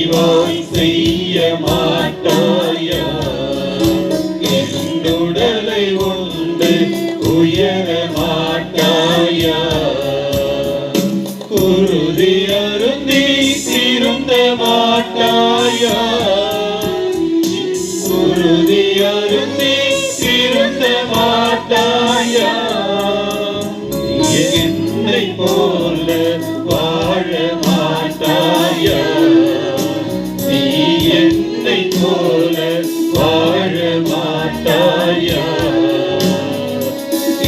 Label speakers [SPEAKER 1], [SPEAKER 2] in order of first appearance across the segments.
[SPEAKER 1] செய்வாய் செய்ய மாட்டாயா என்னுடலை உண்டு உயர மாட்டாயா குருதி அருந்தி திருந்த மாட்டாயா குருதி அருந்தி திருந்த மாட்டாயா என்னை போல வாழ போல வாழ மாட்டாயா?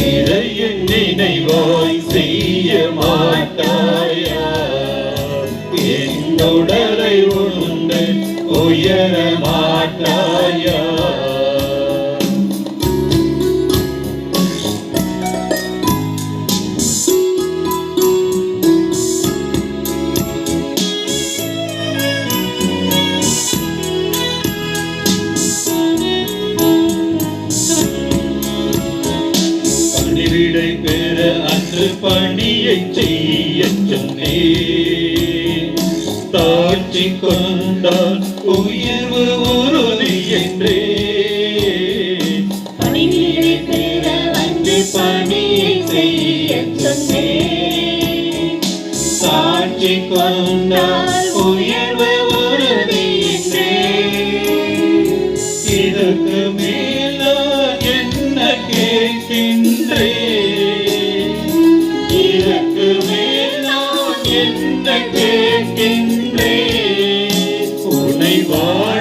[SPEAKER 1] இறையின் நினைவாய் செய்ய மாட்டாயா? என்னுடலை உண்டு உயர மாட்டாயா? பணிவிடை பெற அன்று பணியை செய்ய சொன்னே தாழ்ச்சி கொண்டால் உயர்வு உறுதி என்றே. சாட்சி கொண்டால் கேட்கின்றே. உனை வாழ